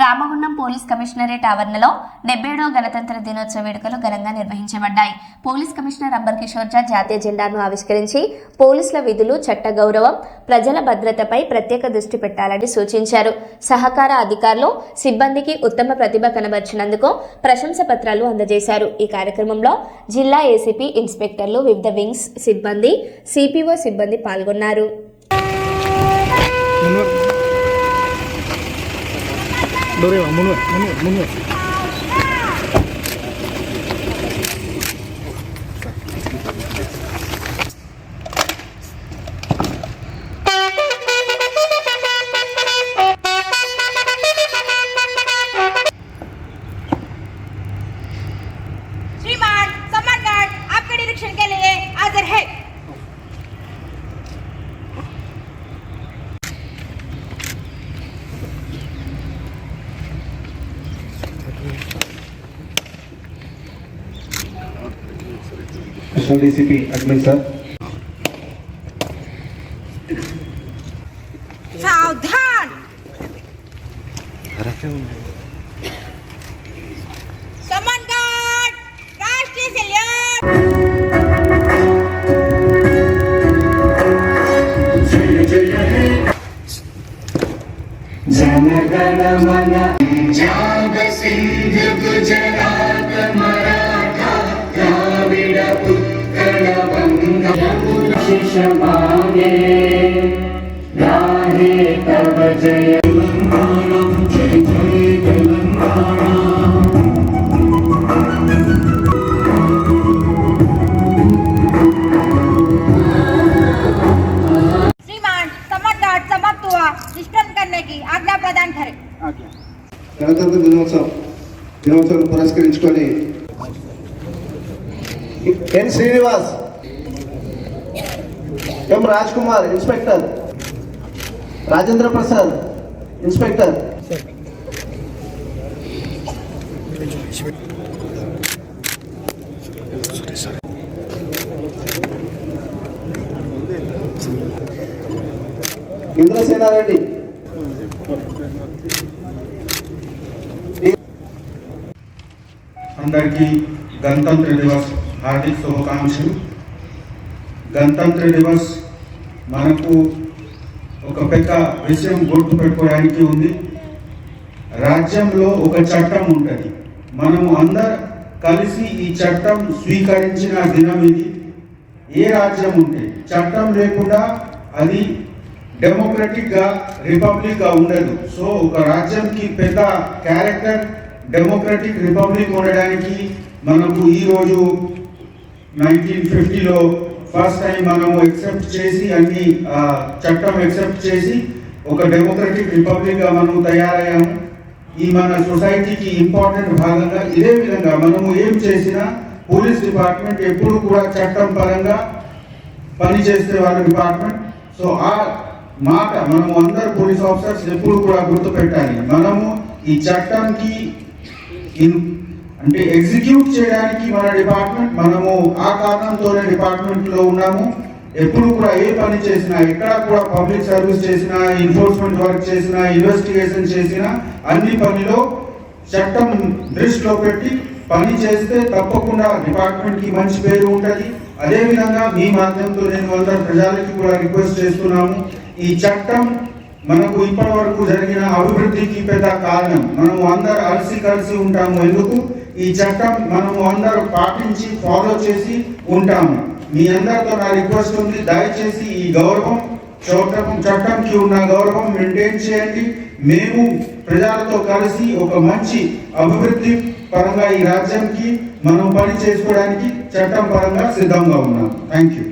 Ramagundam police commissionerate ఆవరణలో డెబ్బేడో గణతంత్ర దినోత్సవ వేడుకలు ఘనంగా నిర్వహించబడ్డాయి. పోలీస్ కమిషనర్ అంబర్ కిషోర్ ఝా జాతీయ జెండాను ఆవిష్కరించి పోలీసుల విధులు చట్ట గౌరవం ప్రజల భద్రతపై ప్రత్యేక దృష్టి పెట్టాలని సూచించారు. సహకార అధికారులు సిబ్బందికి ఉత్తమ ప్రతిభ కనబర్చినందుకు ప్రశంస పత్రాలు అందజేశారు. ఈ కార్యక్రమంలో జిల్లా ఏసీపీ ఇన్స్పెక్టర్లు వివిధ వింగ్స్ సిబ్బంది సిపిఓ సిబ్బంది పాల్గొన్నారు. Dorela, mundur, mundur, mundur. Additional DCP Agni sir सावधान। समन गार्ड जन गण मन जाग सिंध गुजरात मन सम्मानगढ़ समाप्त हुआ निष्पन्न करने की आज्ञा प्रदान करें గణతంత్ర దినోత్సవం దినోత్సవం పురస్కరించుకొని N Srinivas M Raj Kumar inspector Rajendra Prasad inspector Indrasenareddy అందరికీ గణతంత్ర దివస్ హార్దిక శుభాకాంక్షలు. గణతంత్ర దివస్ మనకు ఒక పెద్ద విషయం గుర్తు పెట్టుకోవడానికి ఉంది. రాజ్యంలో ఒక చట్టం ఉంటుంది. మనము అందరు కలిసి ఈ చట్టం స్వీకరించిన దినం ఇది. ఏ రాజ్యం ఉంటే చట్టం లేకుండా అది డెమోక్రటిక్గా రిపబ్లిక్గా ఉండదు. సో ఒక రాజ్యంకి పెద్ద క్యారెక్టర్ డెమోక్రటిక్ రిపబ్లిక్ ఉండడానికి మనకు ఈరోజు నైన్టీన్ ఫిఫ్టీలో ఫస్ట్ టైం మనము ఎక్సెప్ట్ చేసి అన్ని చట్టం ఎక్సెప్ట్ చేసి ఒక డెమోక్రటిక్ రిపబ్లిక్గా మనము తయారయ్యాము. ఈ మన సొసైటీకి ఇంపార్టెంట్ భాగంగా ఇదే విధంగా మనము ఏం చేసినా పోలీస్ డిపార్ట్మెంట్ ఎప్పుడు కూడా చట్టం పరంగా పనిచేసే వాళ్ళ డిపార్ట్మెంట్. సో ఆ మాట మనము అందరు పోలీస్ ఆఫీసర్స్ ఎప్పుడు కూడా గుర్తుపెట్టాలి. మనము ఈ చట్టంకి అంటే ఎగ్జిక్యూట్ చేయడానికి మన డిపార్ట్మెంట్ మనము ఆ కారణంతోనే డిపార్ట్మెంట్లో ఉన్నాము. ఎప్పుడు కూడా ఏ పని చేసినా ఎక్కడ కూడా పబ్లిక్ సర్వీస్ చేసినా ఎన్ఫోర్స్మెంట్ వర్క్ చేసినా ఇన్వెస్టిగేషన్ చేసినా అన్ని పనిలో చట్టం దృష్టిలో పెట్టి పని చేస్తే తప్పకుండా డిపార్ట్మెంట్కి మంచి పేరు ఉంటుంది. అదేవిధంగా మీ మాధ్యమంతో నేను అందరు ప్రజలకి కూడా రిక్వెస్ట్ చేస్తున్నాము. ఈ చట్టం మనకు ఇప్పటి వరకు జరిగిన అభివృద్ధికి పెద్ద కారణం. మనము అందరు అలసి కలిసి ఉంటాము. ఎందుకు? ఈ చట్టం మనము అందరూ పాటించి ఫాలో చేసి ఉంటాము. మీ అందరితో నా రిక్వెస్ట్ ఉంది. దయచేసి ఈ గౌరవం చట్టం చట్టంకి ఉన్న గౌరవం మెయింటైన్ చేయండి. మేము ప్రజలతో కలిసి ఒక మంచి అభివృద్ధి పరంగా ఈ రాజ్యంకి మనం పని చేసుకోవడానికి చట్టం పరంగా సిద్ధంగా ఉన్నాం. Thank you